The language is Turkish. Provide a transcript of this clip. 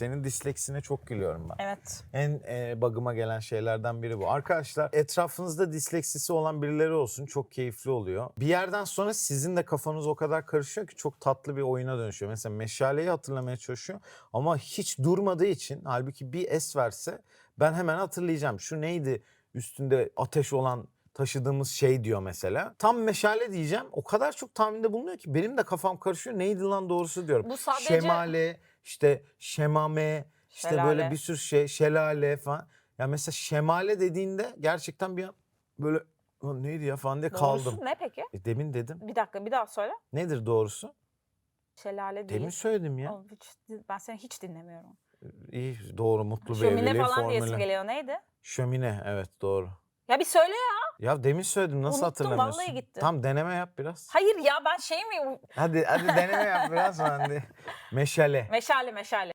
Senin disleksine çok gülüyorum ben. Evet. En e, bagıma gelen şeylerden biri bu. Arkadaşlar etrafınızda disleksisi olan birileri olsun çok keyifli oluyor. Bir yerden sonra sizin de kafanız o kadar karışıyor ki çok tatlı bir oyuna dönüşüyor. Mesela meşaleyi hatırlamaya çalışıyor ama hiç durmadığı için halbuki bir es verse ben hemen hatırlayacağım. Şu neydi üstünde ateş olan taşıdığımız şey diyor mesela. Tam meşale diyeceğim. O kadar çok tahminde bulunuyor ki benim de kafam karışıyor. Neydi lan doğrusu diyorum. Bu sadece- Şemale, işte şemame, işte böyle bir sürü şey, şelale falan. Ya mesela şemale dediğinde gerçekten bir an böyle "Lan neydi ya falan diye kaldım. Doğrusu ne peki? E, demin dedim. Bir dakika bir daha söyle. Nedir doğrusu? Şelale değil. Demin söyledim ya. Oğlum hiç, ben seni hiç dinlemiyorum. İyi doğru mutlu bir Şömine evliliğin falan diyesin formülü. geliyor neydi? Şömine evet doğru. Ya bir söyle ya. Ya demin söyledim nasıl Unuttum, hatırlamıyorsun? vallahi gitti. Tam deneme yap biraz. Hayır ya ben şey mi? Hadi hadi deneme yap biraz de. Meşale. Meşale meşale.